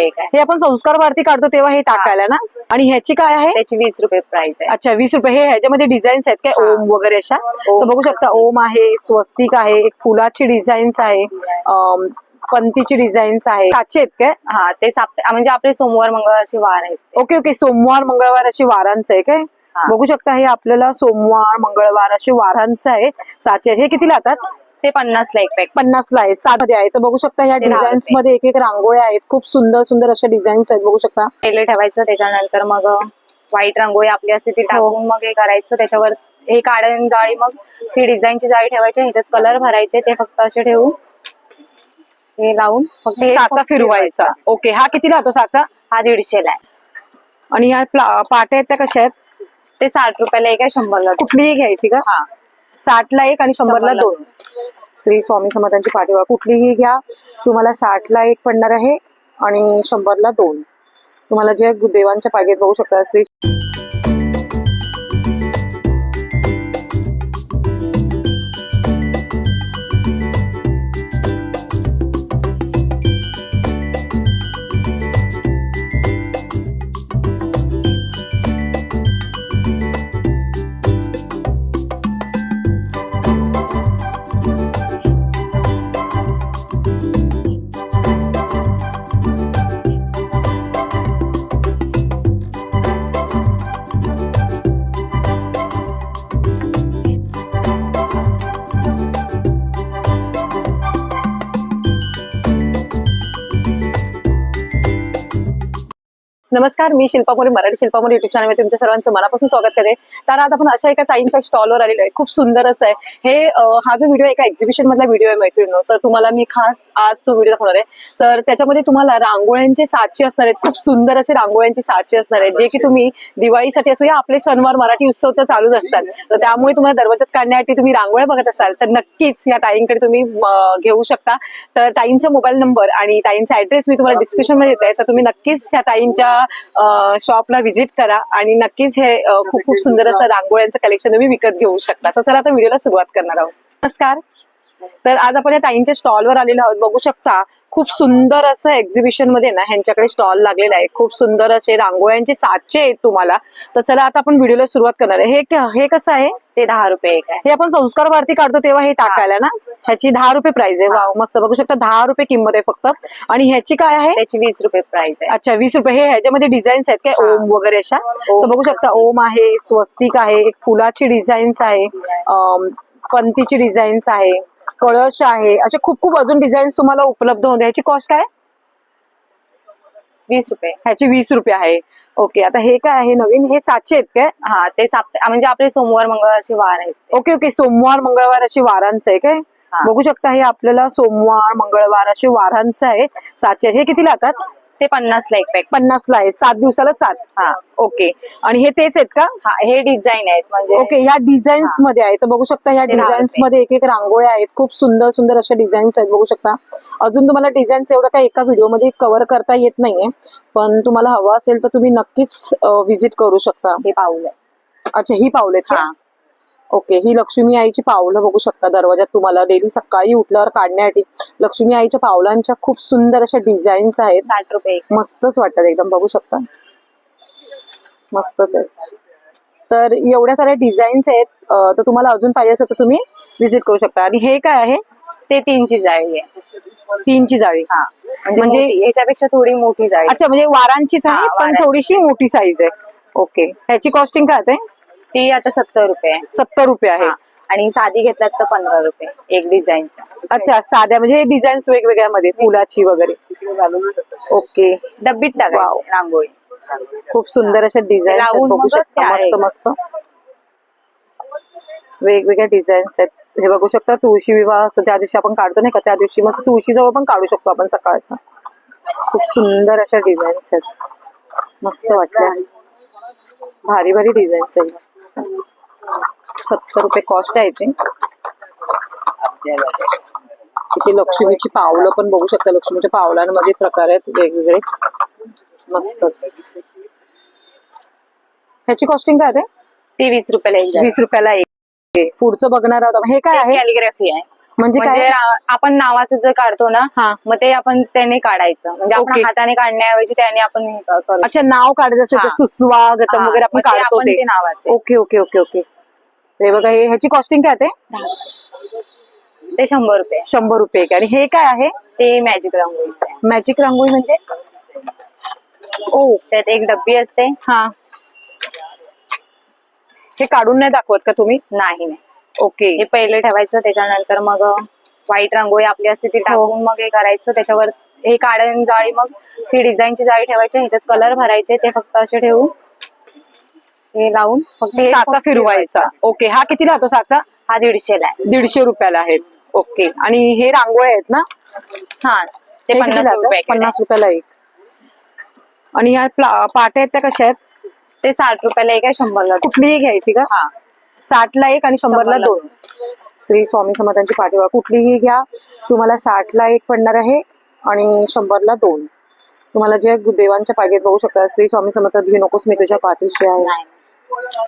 हे आपण संस्कार भारती काढतो तेव्हा हे टाकायला ना? आणि ह्याची काय आहे? त्याची वीस रुपये प्राइस आहे. अच्छा वीस रुपये. हे ह्याच्यामध्ये डिझाईन्स आहेत काय. ओम वगैरे अशा. तर बघू शकता ओम आहे स्वस्तिक आहे एक फुलाची डिझाईन्स आहे पंतीची डिझाईन्स आहे. काचे आहेत काय? हा ते म्हणजे आपले सोमवार मंगळवारचे वार आहेत. Okay okay. सोमवार मंगळवार अशी वारांचं आहे काय. बघू शकता हे आपल्याला सोमवार मंगळवार अशी वारांचं आहे. साचे. हे किती लागतात ते पन्नास ला एक पॅक पन्नास ला आहे साठमध्ये आहे. तर बघू शकता ह्या डिझाईन्स. मध्ये एक एक रांगोळ्या आहेत. खूप सुंदर सुंदर अशा डिझाईन्स आहेत. बघू शकता. पहिले ठेवायचं त्याच्यानंतर मग व्हाईट रांगोळी आपली असते ती टाकून मग हे करायचं. त्याच्यावर हे काढून जाळी मग ती डिझाईनची जाळी ठेवायची ह्याच्यात कलर भरायचे. ते फक्त असे ठेवून हे लावून फक्त हे साचा फिरवायचा. ओके. हा किती राहतो साचा? हा दीडशेला आहे. आणि ह्या प्ला- पाट्या आहेत त्या कशा आहेत? ते साठ रुपयाला एक आहे शंभरला. कुठलीही घ्यायची का? हा. साठ ला एक आणि शंभरला दोन. श्री स्वामी समर्थांची पाठी बघा कुठलीही घ्या. तुम्हाला साठ ला एक पडणार आहे आणि शंभरला दोन. तुम्हाला जे देवांच्या पाहिजेत बघू शकता. श्री नमस्कार मी शिल्पा मोरे मराठी शिल्पा मोरे युट्यूब चॅनलमध्ये तुमच्या सर्वांचं मनापासून स्वागत करते. तर आज आपण अशा एका ताईंच्या स्टॉलवर आलेलो आहे. खूप सुंदर असं आहे. हे हा जो व्हिडिओ एका एक्झिबिशन मधला व्हिडिओ आहे मैत्रिणी तर तुम्हाला मी खास आज तो व्हिडिओ दाखवणार आहे. तर त्याच्यामध्ये तुम्हाला रांगोळ्यांचे साचे असणार आहेत. खूप सुंदर असे रांगोळ्यांचे साचे असणार आहेत जे की तुम्ही दिवाळीसाठी असो या आपले सणवार मराठी उत्सव तर चालूच असतात. तर त्यामुळे तुम्हाला दरवाजात काढण्यासाठी तुम्ही रांगोळ्या बघत असाल तर नक्कीच या ताईंकडे तुम्ही घेऊ शकता. तर ताईंचा मोबाईल नंबर आणि ताईंचा ऍड्रेस मी तुम्हाला डिस्क्रिप्शनमध्ये देते तर तुम्ही नक्कीच या ताईंच्या शॉपला व्हिजिट करा आणि नक्कीच हे खूप खूप सुंदर असं रांगोळ्यांचं कलेक्शन तुम्ही विकत घेऊ शकता. तर चला आता व्हिडिओला सुरुवात करणार आहोत. नमस्कार. तर आज आपण या ताईंच्या स्टॉलवर आलेलो आहोत. बघू शकता खूप सुंदर असं एक्झिबिशनमध्ये ना ह्यांच्याकडे स्टॉल लागलेला आहे. खूप सुंदर असे रांगोळ्यांचे साचे आहेत तुम्हाला. तर चला आता आपण व्हिडिओला सुरुवात करणार आहे. हे हे कसं आहे? ते दहा रुपये एक आहे. हे आपण संस्कार भारती काढतो तेव्हा हे टाकायला ना? ह्याची दहा रुपये प्राइस आहे. वाव मस्त. बघू शकता दहा रुपये किंमत आहे फक्त. आणि ह्याची काय आहे? त्याची वीस रुपये प्राइस आहे. अच्छा वीस रुपये. हे ह्याच्यामध्ये डिझाईन्स आहेत काय. ओम वगैरे अशा. तर बघू शकता ओम आहे स्वस्तिक आहे एक फुलाची डिझाईन्स आहे पंतीची डिझाईन्स आहे. कळश आहे. असे खूप खूप अजून डिझाईन्स तुम्हाला उपलब्ध होते ह्याची कॉस्ट काय? वीस रुपये. ह्याची वीस रुपये आहे. ओके आता हे काय आहे नवीन? हे सातशे आहेत काय? हा ते साप म्हणजे आपले सोमवार मंगळवारचे वार आहेत. ओके ओके सोमवार मंगळवार अशी वारांचं आहे काय. बघू शकता हे आपल्याला सोमवार मंगळवार अशी वारांचं आहे. सातशे हे किती लागतात ते पन्नास ला एक पॅक पन्नास ला आहे. सात दिवसाला सात. हा. ओके. आणि हे तेच आहेत का? हा हे डिझाईन आहेत. म्हणजे ओके ह्या डिझाईन्समध्ये आहे तर बघू शकता ह्या डिझाईन्स. मध्ये एक एक रांगोळ्या आहेत. खूप सुंदर सुंदर अशा डिझाईन्स आहेत. बघू शकता. अजून तुम्हाला डिझाईन्स एवढं काही एका व्हिडिओमध्ये कव्हर करता येत नाहीये. पण तुम्हाला हवं असेल तर तुम्ही नक्कीच विजिट करू शकता. हे पाऊल आहे. अच्छा ही का? हा. ओके ही लक्ष्मी आईची पावलं बघू शकता दरवाजात तुम्हाला. डेली सकाळी उठल्यावर काढण्यासाठी लक्ष्मी आईच्या पावलांच्या खूप सुंदर अशा डिझाईन्स आहेत. साठ रुपये. मस्तच वाटतात एकदम बघू शकता. मस्तच आहे तर एवढ्या साऱ्या डिझाईन्स आहेत. तर तुम्हाला अजून पाहिजे असेल तर तुम्ही विजिट करू शकता. आणि हे काय आहे? ते तीनची जाळी आहे. तीनची जाळी. हा. म्हणजे- म्हणजे ह्याच्यापेक्षा थोडी मोठी जाळी. अच्छा म्हणजे वारांचीच आहे पण. थोडीशी मोठी साईज आहे. ओके. ह्याची कॉस्टिंग काय आहे? ती आता सत्तर रुपये आहे. सत्तर रुपये आहे. हा. आणि साधी घेतलात तर पंधरा रुपये एक डिझाईनचा. अच्छा साध्या म्हणजे डिझाईन्स वेगवेगळ्या मध्ये फुलाची वगैरे. ओके. डब्बीत. टाकायची रांगोळी. खूप सुंदर अशा डिझाईन्स आहेत लावून बघू मगच शकता मस्त. मस्त. वेगवेगळ्या डिझाईन्स आहेत. हे बघू शकता तुळशी विवाह असतो ज्या दिवशी आपण काढतो नाही का? त्या दिवशी मस्त तुळशी जवळ पण काढू शकतो आपण सकाळचं. खूप सुंदर अशा डिझाईन्स आहेत. मस्त वाटल्या. भारी भारी डिझाईन्स आहेत. सत्तर रुपये कॉस्ट आहे याची. इथे लक्ष्मीची पावलं पण बघू शकता. लक्ष्मीच्या पावलांमध्ये प्रकार आहेत वेगवेगळे. मस्तच. ह्याची कॉस्टिंग काय आहे ती? वीस रुपयाला. वीस रुपयाला एक. पुढचं बघणार आहोत. हे काय आहे? कॅलिग्राफी आहे. म्हणजे म्हणजे काय रा- आपण नावाचं जे काढतो ना हा. मग ते आपण त्याने काढायचं. म्हणजे आपण. हाताने काढण्याऐवजी त्याने आपण हे क- करू अच्छा नाव काढत असेल तर हा. हा, वगैरे आपण ते काढतो ते. ते नावाचे. Okay okay okay okay. हे बघा हे ह्याची कॉस्टिंग काय ते? ते शंभर रुपये. शंभर रुपये एक. आणि हे काय आहे? ते मॅजिक रांगोळीचं आहे. मॅजिक रांगोळी म्हणजे? ओ त्यात एक डब्बी असते. हा. हे काढून नाही दाखवत का तुम्ही? नाही नाही. ओके हे पहिले ठेवायचं त्याच्यानंतर मग व्हाईट रांगोळी आपली असते. ती टाकून मग हे करायचं त्याच्यावर हे काढून जाळी मग ती डिझाईनची जाळी ठेवायची ह्याच्यात कलर भरायचे ते फक्त असे ठेवून हे लावून फक्त साचा फिरवायचा. ओके हा किती राहतो साचा? हा दीडशेला आहे. दीडशे रुपयाला आहेत. ओके आणि हे रांगोळ्या आहेत ना? हा ते पन्नास राहतं? रुपये पन्नास रुपयाला एक. आणि ह्या पाट्या आहेत त्या कशा आहेत? ते साठ रुपयाला एक आहे शंभरला. कुठलीही घ्यायची का? हा. साठला एक आणि शंभरला दोन. श्री स्वामी समर्थांची पाठी बघा कुठलीही घ्या. तुम्हाला साठला एक पडणार आहे आणि शंभरला दोन. तुम्हाला जे देवांच्या पाहिजेत बघू शकता श्री स्वामी समर्थ घेऊ नकोस मी तुझ्या पाठीशी आहे.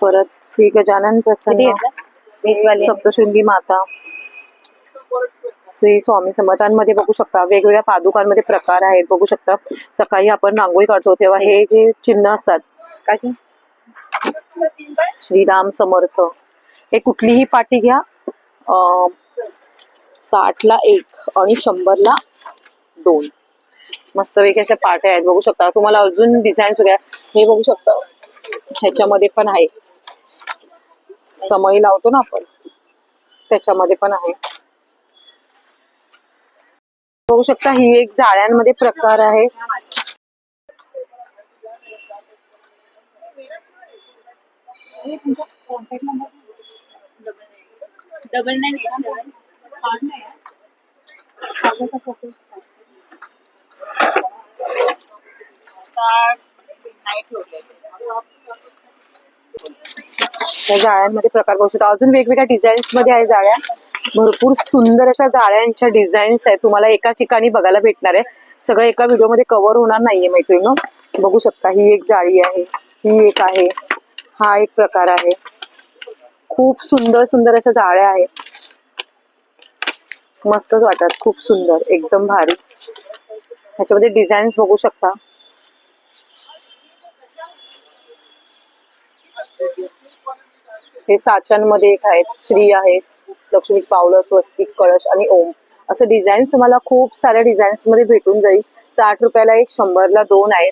परत श्री गजानन प्रसन्न सप्तशृंगी माता. श्री स्वामी समर्थांमध्ये बघू शकता वेगवेगळ्या पादुकांमध्ये प्रकार आहेत. बघू शकता सकाळी आपण रांगोळी काढतो तेव्हा हे जे चिन्ह असतात का श्रीराम समर्थ. हे कुठलीही पाटी घ्या. साठ साठला एक आणि शंभरला दोन. मस्तपैकी अशा पाट्या आहेत. बघू शकता. तुम्हाला अजून डिझाईन्स वगैरे हे बघू शकता. ह्याच्यामध्ये पण आहे. समय लावतो ना आपण. त्याच्यामध्ये पण आहे. बघू शकता ही एक जाळ्यांमध्ये प्रकार आहे. डबल नाईन या जाळ्यांमध्ये प्रकार बघू शकता. अजून वेगवेगळ्या डिझाईन्समध्ये आहे जाळ्या. भरपूर सुंदर अशा जाळ्यांच्या डिझाईन्स आहेत. तुम्हाला एका ठिकाणी बघायला भेटणार आहे. सगळं एका व्हिडिओमध्ये कव्हर होणार नाहीये मैत्रिणी बघू शकता ही एक जाळी आहे. ही एक आहे. हा एक प्रकार आहे. खूप सुंदर सुंदर अशा जाळ्या आहेत. मस्तच वाटतात खूप सुंदर एकदम भारी. ह्याच्यामध्ये डिझाईन्स बघू शकता. हे साच्यांमध्ये एक आहेत श्री आहे लक्ष्मी पावलं स्वस्तिक कळश आणि ओम. असं डिझाईन्स तुम्हाला खूप साऱ्या डिझाईन्समध्ये भेटून जाईल. साठ रुपयाला एक शंभरला दोन आहेत.